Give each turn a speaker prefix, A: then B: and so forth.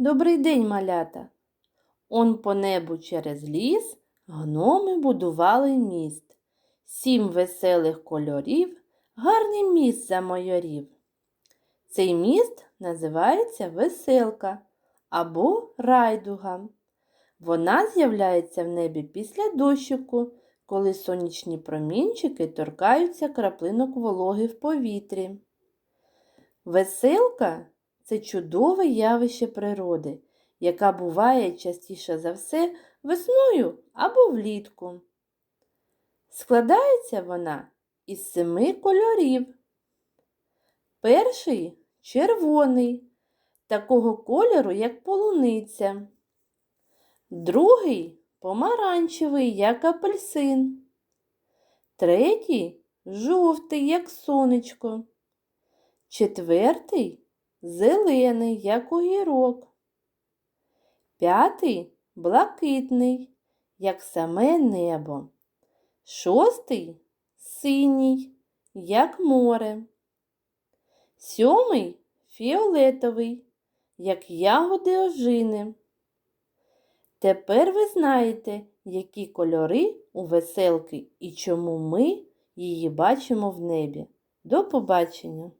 A: Добрий день, малята. Он по небу через ліс гноми будували міст. Сім веселих кольорів, гарний міст замайорів. Цей міст називається веселка або райдуга. Вона з'являється в небі після дощику, коли сонячні промінчики торкаються краплинок вологи в повітрі. Веселка це чудове явище природи, яка буває частіше за все весною або влітку. Складається вона із семи кольорів. Перший червоний, такого кольору, як полуниця. Другий помаранчевий, як апельсин. Третій жовтий, як сонечко. Четвертий зелений, як огірок. П'ятий блакитний, як саме небо. Шостий синій, як море. Сьомий фіолетовий, як ягоди ожини. Тепер ви знаєте, які кольори у веселки і чому ми її бачимо в небі. До побачення!